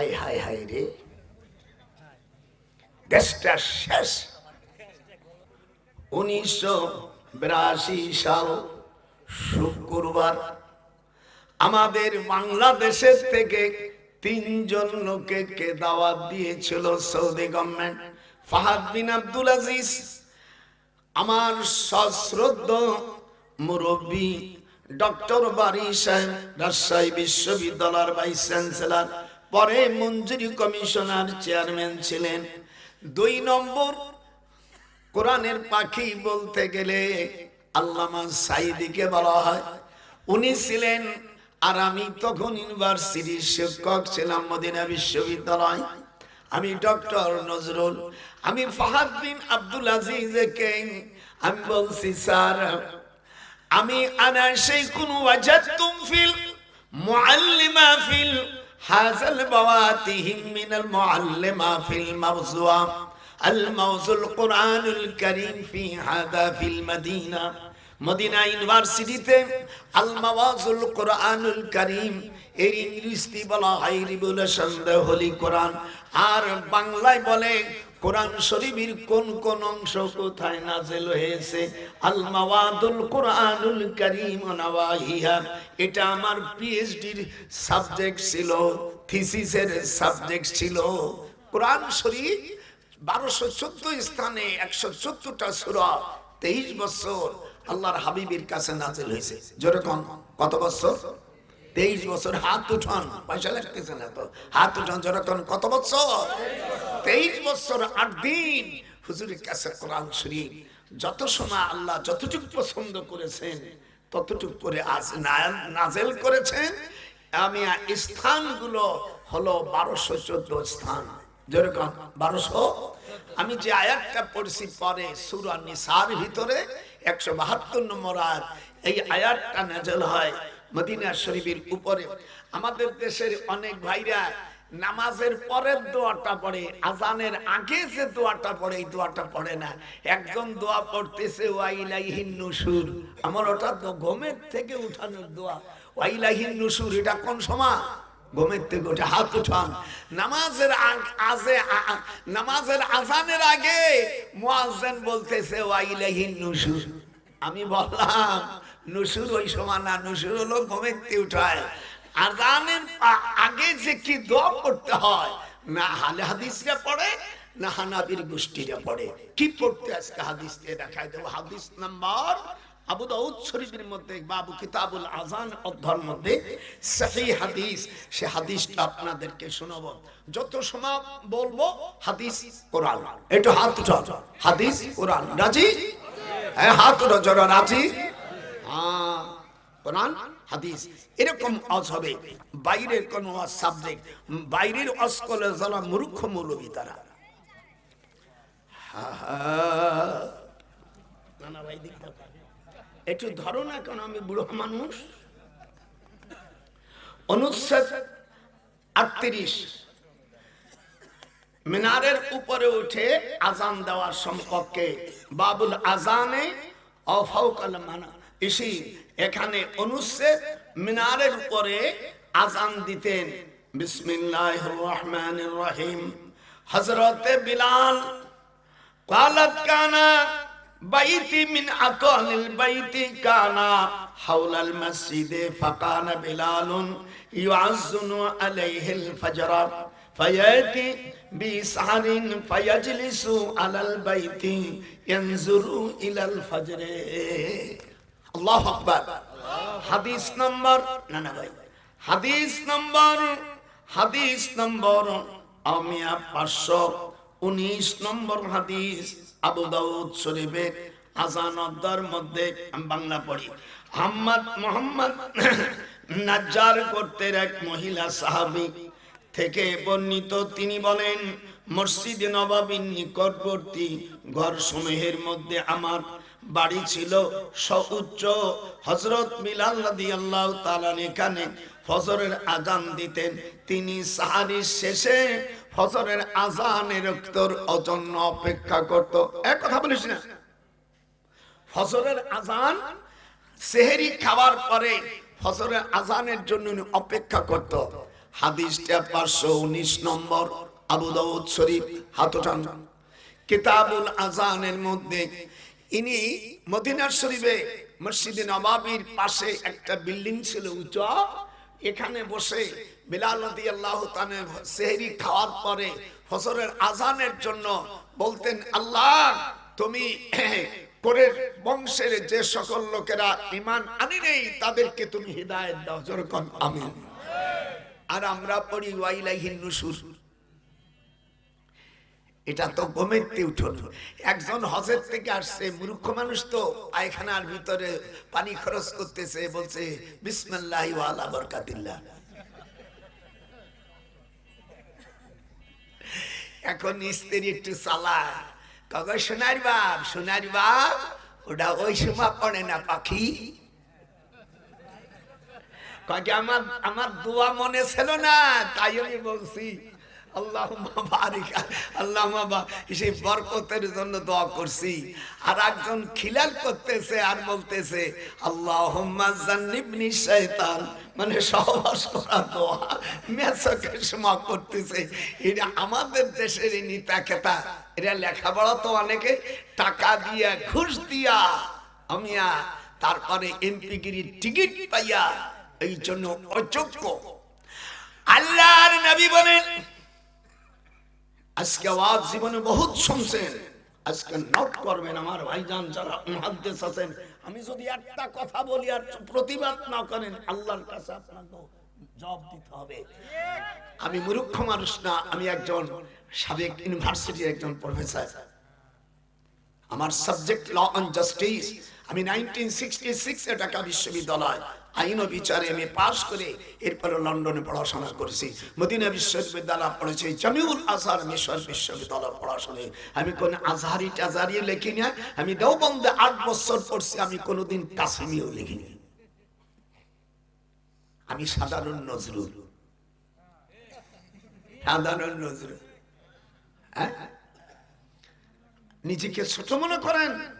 High high high রে। দেশটা শেষ। উনিশশো বিরাশি সাল শুক্রবার আমাদের বাংলাদেশের থেকে তিনজন লোকে কে দাওয়াত দিয়েছিল Saudi government? Fahad bin Abdul Aziz, আমার সশ্রদ্ধ মুরব্বী ডক্টর বারি সাহেব, রাজশাহী বিশ্ববিদ্যালয়ের ভাইস চ্যান্সেলর পরে মঞ্জুরি কমিশনার চেয়ারম্যান ছিলেন। দুই নম্বর, কোরআনের পাখি বলতে গেলে আল্লামা সাইদিকে বলা হয়। উনি ছিলেন, আর আমি তখন ইউনিভার্সিটির শিক্ষক ছিলাম মদিনা বিশ্ববিদ্যালয়। আমি ডক্টর নজরুল, আমি ফাহাদ বিন আব্দুল আজিজকে আমি বলছি, স্যার, আমি আনা সেই কোন ওয়াজাতুম ফিল মুআল্লিমা ফিল হাজাল বাওয়াতিহিম মিনাল মুআল্লিমা ফিল মাওযুআ আল মাওযুল কুরআনুল কারীম ফি হাদা ফিল মদিনা। মদিনা ইউনিভার্সিটিতে আল মাওয়াজুল কোরআনুল করিম, এর ইংরেজিতে বলা হয় রিভলিউশন দ্য হোলি কোরআন। আর বাংলায় বলে কোরআন শরীফের কোন কোন অংশ কোথায় নাজেল হয়েছে? আল মাওয়াদুল কোরআনুল করিম নাওয়াহিহা। এটা আমার পিএইচডির সাবজেক্ট ছিল থিসিসের সাবজেক্ট ছিল। কোরআন শরীফ বারোশো চোদ্দ স্থানে একশো চোদ্দটা সুরা, তেইশ বছর আল্লাহর হাবিবের কাছে নাজেল হয়েছে। যেরকম কত বছর? তেইশ বছর। হাত উঠান, পয়সা লাগতেছে না তো। হাত উঠান যেরকম কত বছর? তেইশ বছর আট দিন হুজুরের কাছে কোরআন শরীফ, যত সময় আল্লাহ যতটুকু পছন্দ করেছেন, ততটুকু করে আজ নাজেল করেছেন। আমি স্থানগুলো হলো বারোশো চোদ্দ স্থান। যেরকম বারোশো? আমি যে আয়াতটা পড়ছি পরে সুরা নিসার ভিতরে, একশো বাহাত্তর নম্বর আয়াত, এই আয়াতটা নাজল হয় মদিনা শরীফের উপরে। আমাদের দেশের অনেক ভাইরা নামাজের পরের দোয়াটা পড়ে, আজানের আগে যে দোয়াটা পড়ে, এই দোয়াটা পড়ে না। একজন দোয়া পড়তেছে, ওয়াইলাইহিন নুসুর। আমার ওটা তো ঘুমের থেকে উঠানোর দোয়া। ওয়াইলাইহিন নুসুর, এটা কোন সময়? ঘুমের থেকে হাত উঠান। নামাজের আজে নামাজের আজানের আগে মুয়াজ্জিন বলতেছে, ওয়াইলাইহিন নুসুর। আমি বললাম, নুসুর ওই সময় না, নুসুর হলো ঘুমের উঠায়। আজানের আগে যে কি দোয়া করতে হয়, না হালে হাদিসরা পড়ে, না হানাবির গোষ্ঠীরা পড়ে। কি পড়তে আজকে হাদিস দিয়ে দেখাই দেবো? হাদিস নাম্বার আবু দাউদ শরীফের মধ্যে, বাবু কিতাবুল আজান অধ্যায়ের মধ্যে সহি হাদিস। সে হাদিসটা আপনাদেরকে শোনাবো। যত সময় বলব, হাদিস কোরআন। একটু হাত উঠাও। হাদিস কোরআন। রাজি? হ্যাঁ হাত উঠো জোরা রাজি? হ্যাঁ। কোরআন, হাদিস, এরকম হবে বাইরের কোন সাবজেক্ট বাইরের মূর্খ তারা। একটু ধরো না কেন আমি বুড়ো মানুষ। অনুচ্ছেদ আটত্রিশ। মিনারের উপরে উঠে আজান দেওয়ার সম্পর্কে। বাবুল আজানে অফাউকাল মানা। ইসি এখানে অনুচ্ছেদ মিনারের উপরে আজান দিতেন বিসমিল্লাহ রহমান রহিম হজরতে বিলাল قالت كان بيتي من أطول البيت كان حول المسجد فكان بلال يعزن عليه الفجر فيأتي بسحر فيجلس على البيت ينظر إلى الفجر আল্লাহ আকবার। হাদিস নাম্বার হাদিস নাম্বার হাদিস নাম্বার পাঁচশো উনিশ নম্বর হাদিস আবু দাউদ শরীফের আজান মধ্যে বাংলা পড়ি। হাম্মাদ মোহাম্মদ নাজ্জার করতে এক মহিলা সাহাবি থেকে বর্ণিত, তিনি বলেন, মসজিদ নবাবীর নিকটবর্তী ঘর সমূহের মধ্যে আমার বাড়ি ছিল সউচ্চ। হজরত মিলাল রাদিয়াল্লাহু তাআলা এখানে ফজরের আজান দিতেন। তিনি সাহারির শেষে ফজরের আজানের উত্তর অজন্য অপেক্ষা করত। এক কথা বলিস না। ফজরের আজান সেহেরি খাওয়ার পরে ফজরের আজানের জন্য অপেক্ষা করত। হাদিসটা পাঁচশো উনিশ নম্বর, আবু দাউদ শরীফ, হাতটান। কিতাবুল আজানের মধ্যে ইনি মদিনার শরীফে মসজিদে নবাবির পাশে একটা বিল্ডিং ছিল উঁচা। এখানে বসে বিলাল নদী আল্লাহ সেহরি খাওয়ার পরে ফসরের আজানের জন্য বলতেন, আল্লাহ, তুমি করে বংশের যে সকল লোকেরা ইমান আনি নেই, তাদেরকে তুমি হৃদায়ত দাও। যেরকম আমি আর আমরা পড়ি, ওয়াইলাইহিন নুসুর। এটা তো গমেতে উঠল একজন হজের থেকে আসছে, মূর্খ মানুষ তো, পায়খানার ভিতরে পানি খরচ করতেছে, বলছে, বিসমিল্লাহ ওয়ালা বরকাতিল্লাহ। এখন স্ত্রী একটু চালা কগ সোনার বাপ সোনার বাপ, ওটা ওই সময় পড়ে না, পাখি? কয়ে আমার আমার দোয়া মনে ছিল না, তাই আমি বলছি। আল্লাহ আল্লাহ আল্লাহ মানে আমাদের দেশের নিতা খেতা এরা লেখাপড়া তো অনেকে, টাকা দিয়া, ঘুষ দিয়া। আমিয়া তারপরে এমপিগিরির টিকিট পাইয়া এই জন্য অযোগ্য। আল্লাহর নবী বলেন আজকে আওয়াজ জীবনে বহুত শুনছেন। আজকে নোট করবেন আমার ভাইজান যারা মুহাদ্দিস আছেন। আমি যদি একটা কথা বলি আর প্রতিবাদ না করেন, আল্লাহর কাছে আপনাকে জবাব দিতে হবে। আমি মূর্খ মানুষ না, আমি একজন সাবেক ইউনিভার্সিটির একজন প্রফেসর আমার সাবজেক্ট ল অন জাস্টিস আমি নাইনটিন সিক্সটি সিক্সে ঢাকা বিশ্ববিদ্যালয় আইন বিচারে আমি পাশ করে এরপরে লন্ডনে পড়াশোনা করেছি। মদিনা বিশ্ববিদ্যালয় পড়েছি। জামিউল আজহার মিশর বিশ্ববিদ্যালয় পড়াশোনা। আমি কোন আজহারি টাজারি লিখি না। আমি দেওবন্দে আট বছর পড়ছি। আমি কোনোদিন কাসিমিও লিখিনি। আমি সাধারণ নজরুল। সাধারণ নজরুল। হ্যাঁ? নিজেকে ছোট মনে করেন।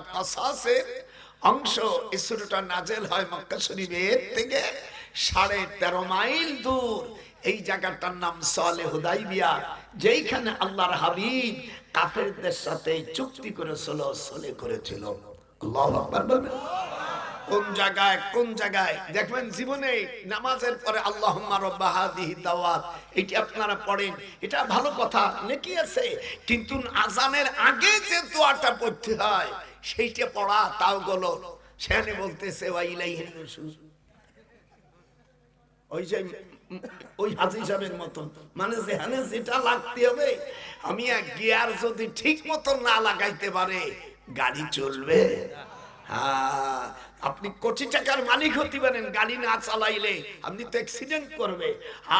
সুরাটা কাসাসের অংশ এই সুরাটা নাজেল হয় মক্কা শরীফের থেকে সাড়ে তেরো মাইল দূর। এই জায়গাটার নাম সলে হুদাইবিয়া যেইখানে আল্লাহর হাবিব কাফেরদের সাথে চুক্তি করেছিল, সলে করেছিল। আল্লাহু আকবার বলবেন। কোন জায়গায় কোন জায়গায়? দেখবেন জীবনে নামাজের পরে আল্লাহ এটি আপনারা পড়েন। এটা ভালো কথা, নাকি আছে? কিন্তু আজানের আগে যে দোয়াটা পড়তে হয়, সেইটা পড়া তাও গলো সেখানে বলতেছে ওই যে, ওই হাজি সাহেবের মতন। মানে যেখানে যেটা লাগতে হবে, আমি এক গিয়ার যদি ঠিক মতন না লাগাইতে পারে, গাড়ি চলবে। হ্যাঁ আপনি কোটি টাকার মালিক হতে পারেন, গাড়ি না চালাইলে। আপনি তো অ্যাক্সিডেন্ট করবে।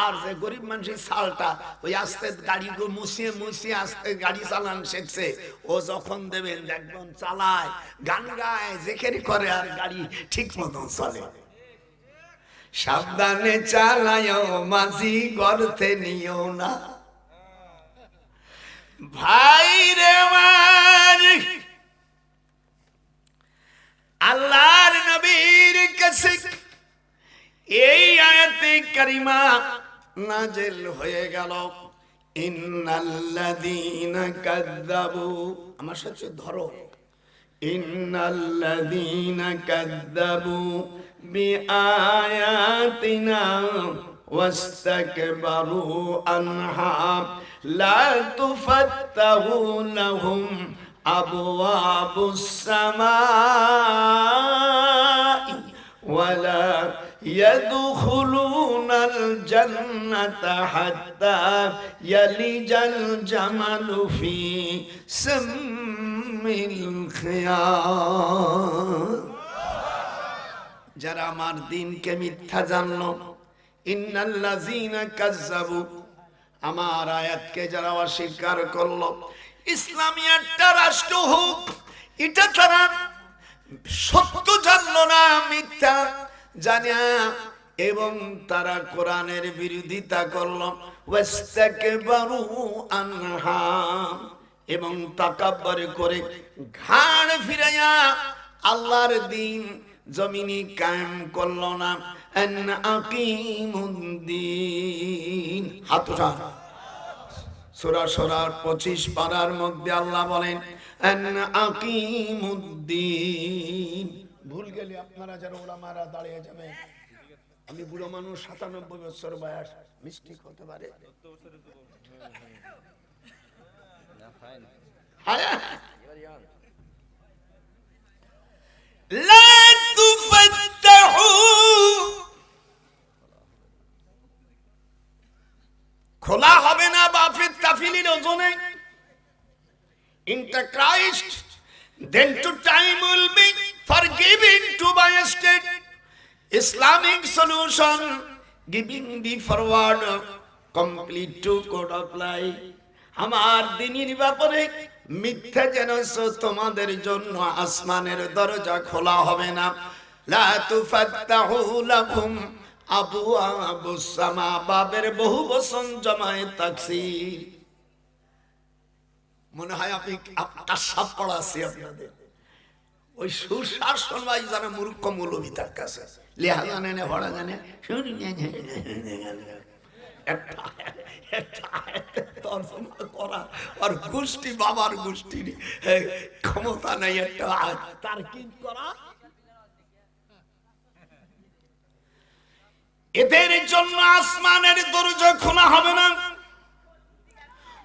আর যে গরিব মানুষের সালটা, ওই আস্তে গাড়ি মুছিয়ে মুছিয়ে আস্তে গাড়ি চালান শিখছে। ও যখন দেবেন দেখবেন চালায়, গান গায় যেখানে করে আর গাড়ি ঠিক মতন চলে। সাবধানে চালায় মাঝি গর্তে নিও না। ভাই রে আমার আল্লাহর নবীর কাছে এই আয়াতে কারিমা নাজেল হয়ে গেল ইন্নাল্লাযীনা কাযযাবু আমার সাথে ধরো ইন্নাল্লাযীনা কাযযাবু বিআয়াতিনা واستكبروا عنها لا تفتح لهم আবওয়াবুস সামাই ওয়ালা يدخلون الجنة حتى يلج الجمل في سم الخيام যারা আমার দিনকে মিথ্যা জানলো ইন্নাল্লাযীনা কাযযাবু আমার আয়াতকে যারা অস্বীকার করলো ইসলামী একটা রাষ্ট্র হোক এটা তারা সত্য জানলো না মিথ্যা, জানিয়া এবং তারা কোরআনের বিরোধিতা করল। এবং তাকাব্বর করে ঘাড় ফিরাইয়া আল্লাহর দিন জমিনি কায়েম করল না। হাত সূরা সরার 25 পারার মধ্যে আল্লাহ বলেন আন আকিমুদ্দিন। ভুল গেলে আপনারা যারা ওলামারা দাঁড়িয়ে যাবেন আমি বুড়ো মানুষ সাতানব্বই বছর বয়স মিস্টেক হতে পারে। لا ইন্টার ক্রাইস্ট then to time will be forgiven to a state Islamic solution giving the forward complete to code life আমার দিনের ব্যাপারে মিথ্যা যেন তোমাদের জন্য আসমানের দরজা খোলা হবে না লা তুফাত্তাহু লাকুম আবু আবু সামা বাবের বহু বসন জমায়ে তাকসির মনে হয় আপনি আপনার সাপ পড়াচ্ছি আপনাদের। ওই সুশাসন ভাই জানে মূর্খ মৌলবী তার কাছে। লেহা জানে না, ভরা জানে এদের জন্য আসমানের দরজা খোলা হবে না।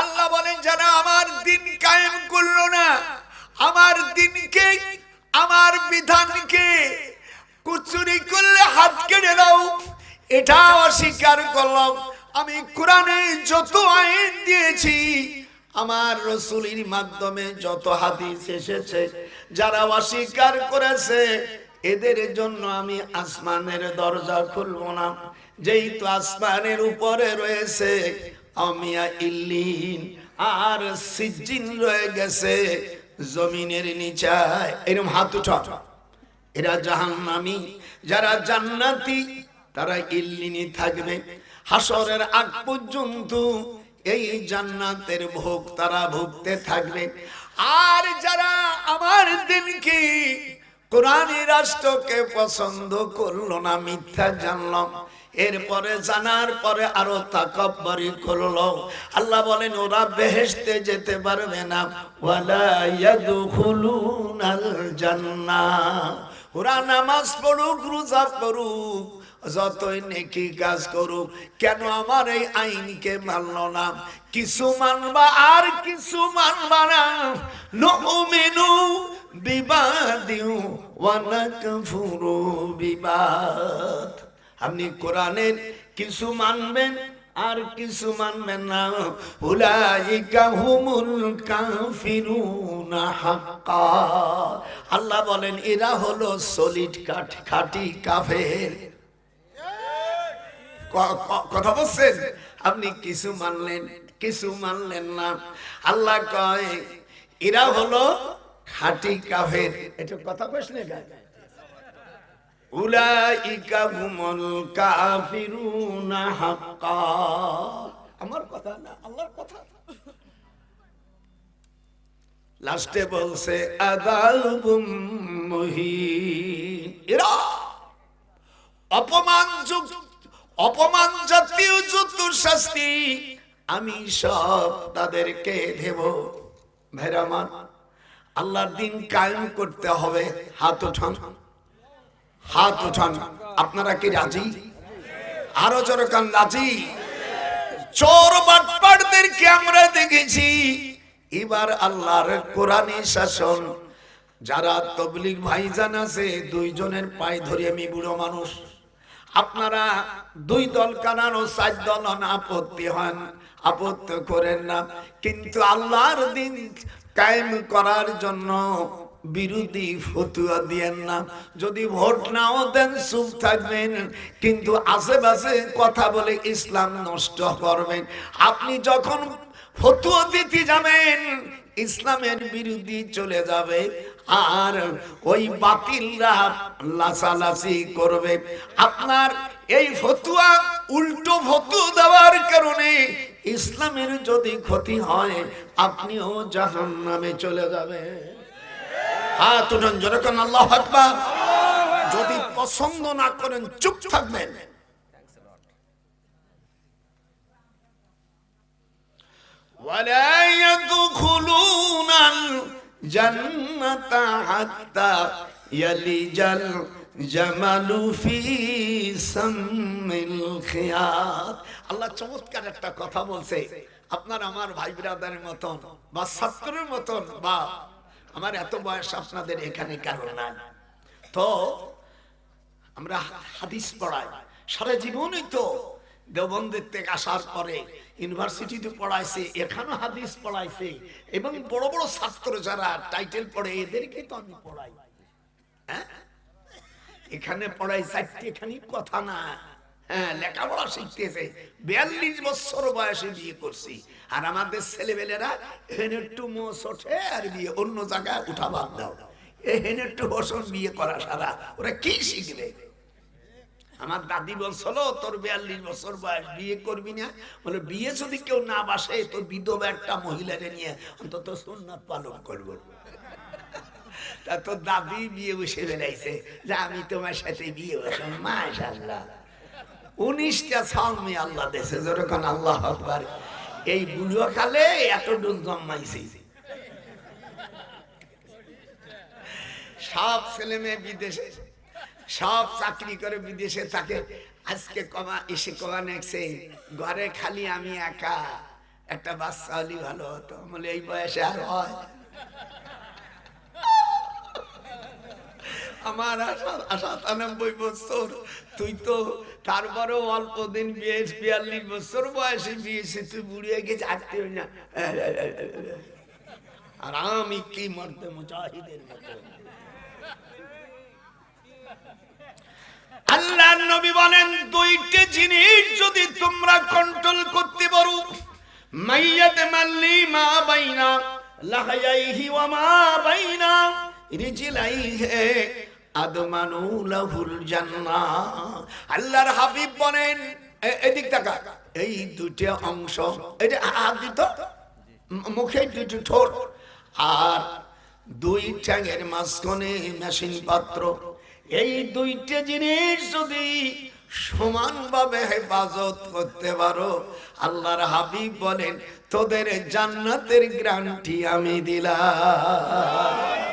আল্লাহ বলেন যারা আমার দিন কায়েম করল না। আমার দিনকে, আমার বিধানকে কুচুরি করলে হাত কেড়ে দাও এটা অস্বীকার করলাম। আমি কোরআনে যত আইন দিয়েছি, আমার রসুলির মাধ্যমে যত হাদিস এসেছে, যারা অস্বীকার করেছে, এদের জন্য আমি আসমানের দরজা খুলব না। যেই তো আসমানের উপরে রয়েছে আমিয়া ইল্লিন, আর সিজিন রয়ে গেছে জমিনের নিচায়। এরকম হাত উঠা এরা জাহান্নামী, যারা জান্নাতি, তারা ইল্লিনি থাকবে। হাসরের আগ পর্যন্ত এই জান্নাতের ভোগ তারা ভুগতে থাকবে। আর যারা আমার দিনকে কোরআনী রাষ্ট্রকে পছন্দ করল না, মিথ্যা জানলাম এরপরে জানার পরে আরও তাকব্বরি করল। আল্লাহ বলেন, ওরা বেহেশতে যেতে পারবে না। ওরা নামাজ পড়ুক, রোজা করুক যতই নেকি কাজ করুক, কেন আমার এই আইনকে মানল না? কিছু মানবা আর কিছু মানবা না। নমিনু বিবাদিউ ওয়ানাকফুরু বিবাদ। আপনি কোরআনের কিছু মানবেন আর কিছু মানবেন না। উলাইকা হুমুল কাফিরুনা হাক্কা। আল্লাহ বলেন, এরা হলো সলিড কাঠ, খাঁটি কাফের। কথা বলছেন? আপনি কিছু মানলেন কিছু মানলেন না। আল্লাহ কয়, এরা হলো খাঁটি কাফের। এটা কথা কইস না আমার লাস্টে বলছে অপমান জাতীয় যত শাস্তি আমি সব তাদেরকে দেব। ভেরামান আল্লাহর দিন কায়েম করতে হবে, হাত উঠান। হাত উঠান। আপনারা কি রাজি? আরও জোরকান রাজি? চোর বাটপাড়দেরকে আমরা দেখেছি? এবার আল্লাহর কোরআনী শাসন। যারা তবলিগ ভাইজান আছে, দুইজনের পায়ে ধরে আমি বুড়ো মানুষ। আপনারা দুই দল কানার ও চার দল আপত্তি হন। আপত্তি করেন না। কিন্তু আল্লাহর দিন কায়েম করার জন্য বিরোধী ফতুয়া দিয়েন না। যদি ভোট নাও দেন, চুপ থাকবেন। কিন্তু আশেপাশে কথা বলে ইসলাম নষ্ট করবেন। আপনি যখন ফতুয়া দিতে যাবেন, ইসলামের বিরোধী চলে যাবে। আর ওই বাতিলরা লাসালাসি করবে। আপনার এই ফতুয়া উল্টো ফতু দেওয়ার কারণে ইসলামের যদি ক্ষতি হয়, আপনিও জাহান নামে চলে যাবেন। হাত উঠান যেরকম আল্লাহ আকবার যদি পছন্দ না করেন চুপ থাকবেন ولا يدخلون الجنة حتى يلج الجمل في سم الخياط আল্লাহ চমৎকার একটা কথা বলছে আপনার আমার ভাই বিরাদারের মতন বা ছাত্রের মতন বা আমার এত বয়স আপনাদের এখানে কারণ নাই। তো আমরা হাদিস পড়াই। সারা জীবনই তো দেওবন্দের থেকে আসার পরে ইউনিভার্সিটিতে পড়াইছে, এখানেও হাদিস পড়াইছে এবং বড় বড় ছাত্র যারা টাইটেল পড়ে এদেরকে তো আমি পড়াই। হ্যাঁ? এখানে পড়াই চারটি এখানে কথা না হ্যাঁ লেখাপড়া শিখতেছে। বিয়াল্লিশ বছর বয়সে বিয়ে করছি। আর আমাদের ছেলেবেলেরা একটু মোষ ওঠে আর বিয়ে অন্য জায়গায় উঠা বাদ দাও। এখানে একটু বসন বিয়ে করা সারা। ওরা কি শিখবে? আমার দাদি বলছিল, তোর বিয়াল্লিশ বছর বয়স, বিয়ে করবি না? বলে, বিয়ে যদি কেউ না বাসে তো বিধবা একটা মহিলাকে নিয়ে অন্তত সুন্নাত পালন করব। তা তোর দাদি বিয়ে বসে বেড়াইছে। যে, আমি তোমার সাথে বিয়ে বসো মাশাল্লাহ উনিশটা সালমি আল্লাহ দেশে, যেরকম আল্লাহ আকবার। এই বুড়ো কালে এত ডুল জন্মাইছে। সব ছেলে মেয়ে বিদেশে, সব চাকরি করে বিদেশে থাকে। আজকে কমা, এসে কমা নেছে ঘরে খালি আমি একা, একটা বাচ্চা হলি ভালো হতো। বলে, এই বয়সে আর হয়। আমার সাতানব্বই বছর। তুই তো তারপরেও অল্প দিন বিয়ে বিয়াল্লিশ বছর বয়সে বিয়েছে, তুই বুড়িয়ে গেছে আজকে না আর আমি কি মরতে মুজাহিদের মতো? আল্লাহ নবী বলেন, দুইটি জিনিস যদি তোমরা কন্ট্রোল করতে পারো। মাইয়াত মাল্লি মা বাইনা, লাহায়াইহি ওয়া মা বাইনা, রিজলাইহি আল্লাহর হাবিব বলেন এদিক তাকা। এই দুটো অংশ মুখে দুটো ঠোঁট, আর দুই ঠ্যাঙের মাঝখানে মেশিন পাত্র। এই দুইটা জিনিস যদি সমানভাবে হেফাজত করতে পারো, আল্লাহর হাবিব বলেন, তোদের জান্নাতের গ্রান্টি আমি দিলাম।